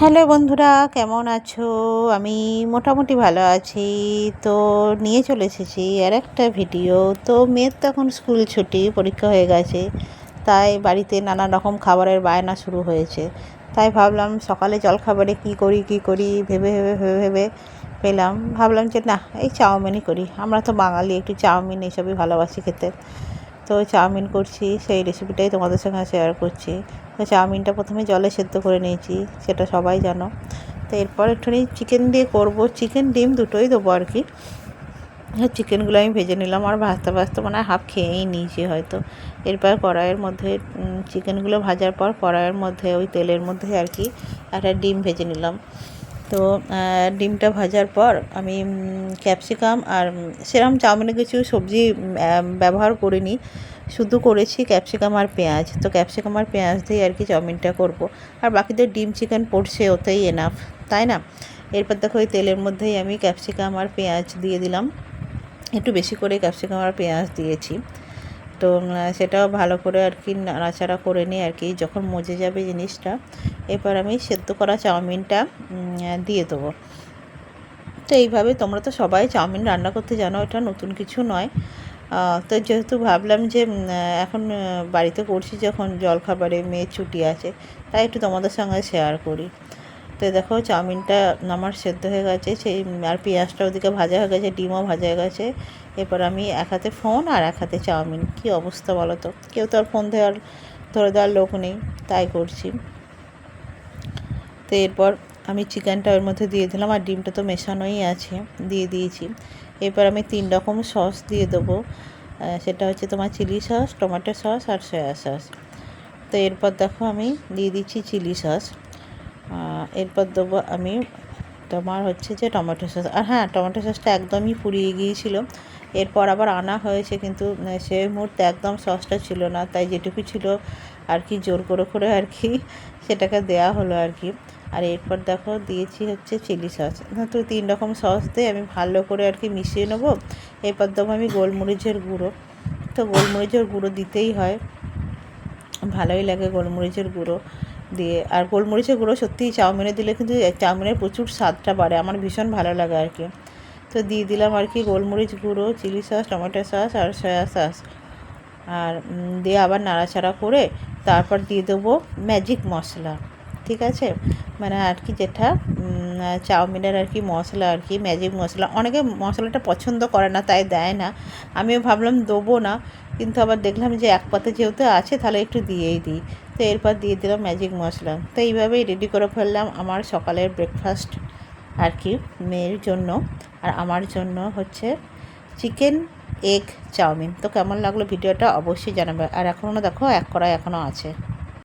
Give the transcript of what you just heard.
Hello বন্ধুরা, কেমন আছো? আমি মোটামুটি ভালো আছি। তো নিয়ে চলে এসেছি আর একটা ভিডিও। তো মেয়ের তো এখন স্কুল ছুটি, পরীক্ষা হয়ে গেছে। তাই বাড়িতে নানা রকম খাবারের বায়না শুরু হয়েছে। তাই ভাবলাম সকালে জলখাবারে কি করি কি করি, ভেবে ভেবে ভেবে ভেবে পেলাম। ভাবলাম যে না, এই চাউমিনই করি। আমরা তো বাঙালি, একটু চাউমিন এইসবই ভালোবাসি খেতে। তো চাউমিন করছি, সেই রেসিপিটাই তোমাদের সঙ্গে শেয়ার করছি। তো চাউমিনটা প্রথমে জলে সেদ্ধ করে নিয়েছি, সেটা সবাই জানো। তো এরপর একটুখানি চিকেন দিয়ে করব। চিকেন ডিম দুটোই দেবো আর কি। চিকেনগুলো আমি ভেজে নিলাম, আর ভাজতে ভাজতে মানে হাফ খেয়েই নিয়েছি হয়তো। এরপর কড়াইয়ের মধ্যে চিকেনগুলো ভাজার পর কড়াইয়ের মধ্যে, ওই তেলের মধ্যে আর কি, একটা ডিম ভেজে নিলাম। তো ডিমটা ভাজার পর আমি ক্যাপসিকাম আর সেরকম চাউমিনে কিছু সবজি ব্যবহার করিনি। শুধু করেছি ক্যাপসিকাম আর পেঁয়াজ। তো ক্যাপসিকাম আর পেঁয়াজ দিয়ে আর কি চাউমিনটা করব। আর বাকিদের ডিম চিকেন পড়ছে, ওতেই এনাফ তাই না? এরপর দেখো ওই তেলের মধ্যেই আমি ক্যাপসিকাম আর পেঁয়াজ দিয়ে দিলাম। একটু বেশি করে ক্যাপসিকাম আর পেঁয়াজ দিয়েছি। তো সেটাও ভালো করে আর কি নাড়াচাড়া করে নিই আর কি যখন মজে যাবে জিনিসটা এরপর আমি সেদ্ধ করা চাউমিনটা দিয়ে দেবো। তো এইভাবে তোমরা তো সবাই চাউমিন রান্না করতে জানো, এটা নতুন কিছু নয়। তো যেহেতু ভাবলাম যে এখন বাড়িতে করছি যখন, জলখাবারে মেয়ের ছুটি আছে, তাই একটু তোমাদের সঙ্গে শেয়ার করি। তো দেখো, চাউমিনটা আমার সেদ্ধ হয়ে গেছে, সেই, আর পেঁয়াজটা ওদিকে ভাজা হয়ে গেছে, ডিমও ভাজা হয়ে গেছে। এরপর আমি এক হাতে ফোন আর এক হাতে চাউমিন, কী অবস্থা বলো তো? কেউ তো আর ফোন দেওয়ার ধরে দেওয়ার লোক নেই, তাই করছি। তো এরপর আমি চিকেনটা ওর মধ্যে দিয়ে দিলাম আর ডিমটা তো মেশানোই আছে, দিয়ে দিয়েছি। এরপর আমি তিন রকম সস দিয়ে দেবো। সেটা হচ্ছে তোমার চিলি সস, টমেটো সস আর সয়া সস। তো এরপর দেখো আমি দিয়ে দিচ্ছি চিলি সস। এরপর দেবো আমি তোমার হচ্ছে যে টমেটো সস। আর হ্যাঁ টমেটো সসটা একদমই ফুরিয়ে গিয়েছিল। এরপর আবার আনা হয়েছে কিন্তু সে মুহূর্তে একদম সসটা ছিল না। তাই যেটুকু ছিল আর কি জোর করে করে আর কি সেটাকে দেয়া হলো আর কি। আর এরপর দেখো দিয়েছি হচ্ছে চিলি সস। তো তিন রকম সস দিয়ে আমি ভালো করে আর কি মিশিয়ে নেব। এরপর দেবো আমি গোলমরিচের গুঁড়ো। তো গোলমরিচের গুঁড়ো দিতেই হয়। ভালোই লাগে গোলমরিচের গুঁড়ো দিয়ে। আর গোলমরিচের গুঁড়ো সত্যিই চাউমিনে দিলে কিন্তু চাউমিনের প্রচুর স্বাদটা বাড়ে। আমার ভীষণ ভালো লাগে আর কি। তো দিয়ে দিলাম আর কি গোলমরিচ গুঁড়ো, চিলি সস, টমেটো সস আর সয়া সস। আর দিয়ে আবার নাড়াচাড়া করে তারপর দিয়ে দেবো ম্যাজিক মশলা। ঠিক আছে? মানে আর কি যেটা চাউমিনের আর কি মশলা আর কি, ম্যাজিক মশলা। অনেকে মশলাটা পছন্দ করে না, তাই দেয় না। আমিও ভাবলাম দেবো না, কিন্তু আবার দেখলাম যে এক পাতে যেহেতু আছে, তাহলে একটু দিয়েই দিই। তো এরপর দিয়ে দিলাম ম্যাজিক মশলা। তো এইভাবেই রেডি করে ফেললাম আমার সকালের ব্রেকফাস্ট আর কি, মেয়ের জন্য। আর আমার জন্য হচ্ছে চিকেন এগ চাউমিন। তো কেমন লাগল ভিডিওটা অবশ্যই জানাবে। আর এখনও দেখো, এক কড়াই এখনও আছে।